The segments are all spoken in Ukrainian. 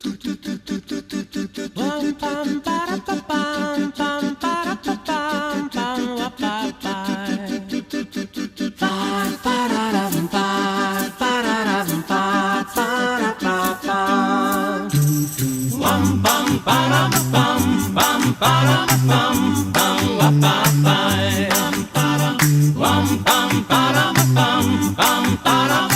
Bum, bum, ba-dum, bum, bum, ba-dum.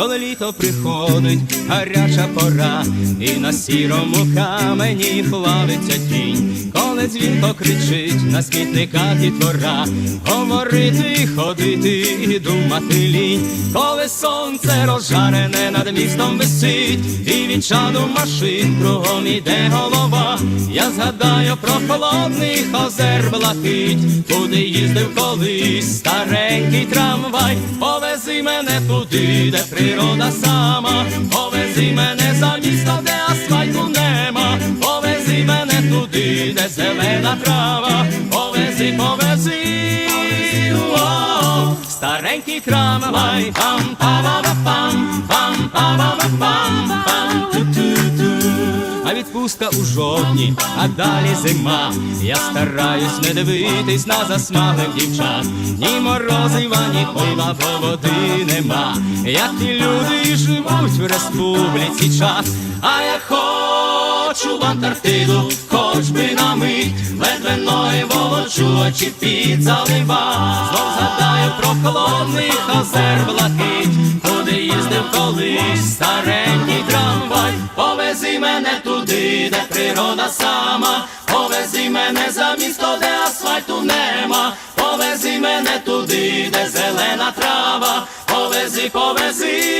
Коли літо приходить, гаряча пора, і на сірому камені плавиться тінь, коли дзвінко кричить на смітниках і двора, говорити, ходити і думати лінь, коли сонце розжарене над містом висить, і від чаду машин кругом іде голова. Я згадаю про холодний озер блакить, куди їздив колись старенький трамвай, повези мене туди, де природа сама, повези мене за місто, де туди, зелена трава, повези, повези, старенький трамвай, пам пам пам пам пам пам. А відпустка у жовтні, а далі зима. Я стараюсь не дивитись на засмаглих дівчат. Ні морозива, ні пива, бо води нема. Як ті люди живуть в республіці час, а я хочу в Антарктиду, хоч би на мить, ледве ноги волочу, очі під залива. Знов згадаю про холодний озер блакить, куди їздив колись старенький трамвай. Повези мене туди, де природа сама, повези мене за місто, де асфальту нема, повези мене туди, де зелена трава, повези, повези.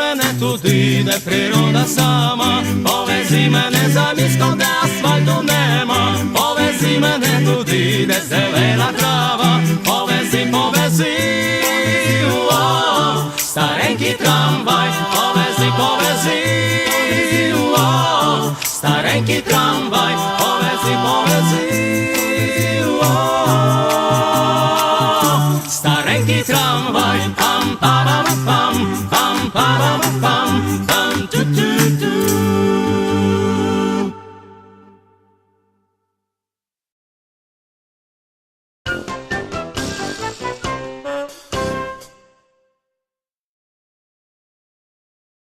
Мене туди, де природа сама, повези мене за місто, де асфальту нема, повези мене туди, де зелена трава, повези, повези, о, старенький трамвай, повези, повези, о, старенький трамвай, повези, повези,